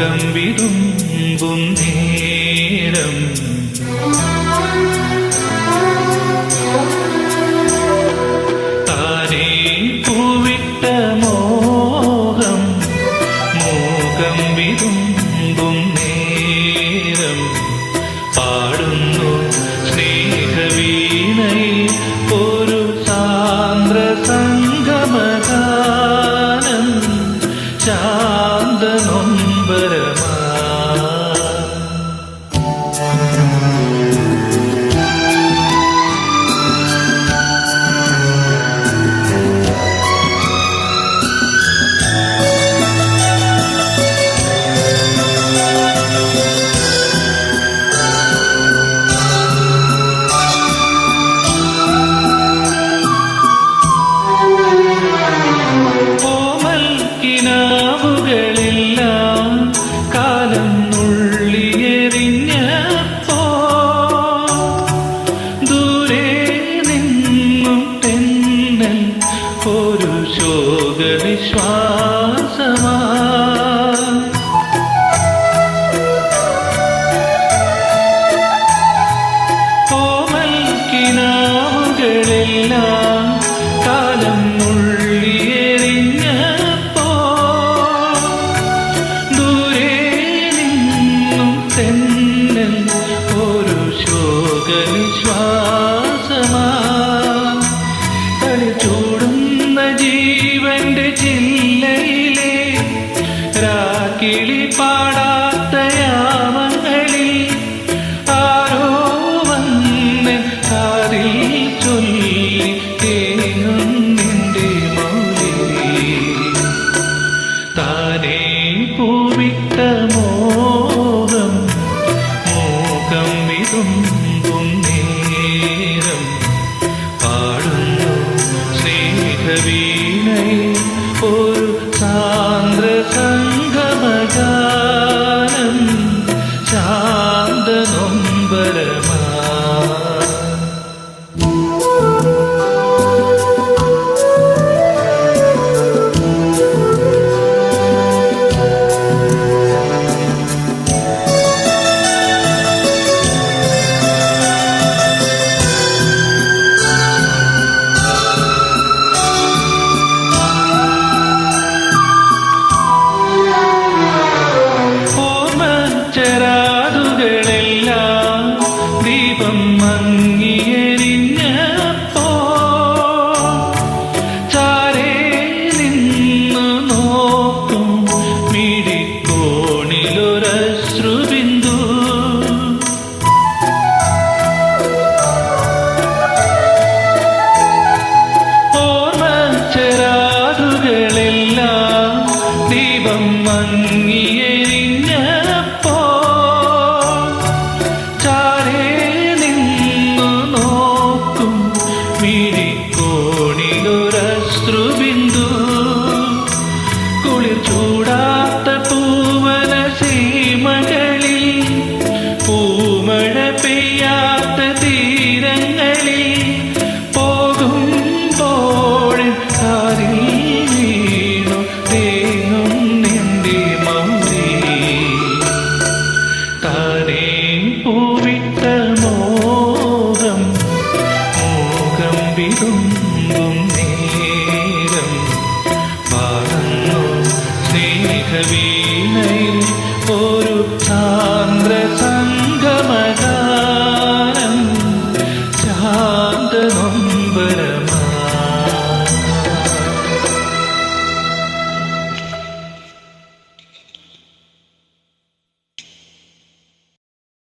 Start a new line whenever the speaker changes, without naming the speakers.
ലോകം വിതുമ്പും നേരം ലോകവിശ്വാസമാ തളിച്ചൂടുന്ന ജീവന്റെ ചില്ലയിലെ രാക്കിളി പാടാത്ത യാമങ്ങളിൽ ആരോ വന്ന് കാതിൽ ചൊല്ലി തേങ്ങും മൗലി താനേ പൂവിട്ട മോ heavy. വിടുമ്പും നേരം പാടുന്നു സ്നേഹവീണയിൽ ഒരു ചാന്ദ്ര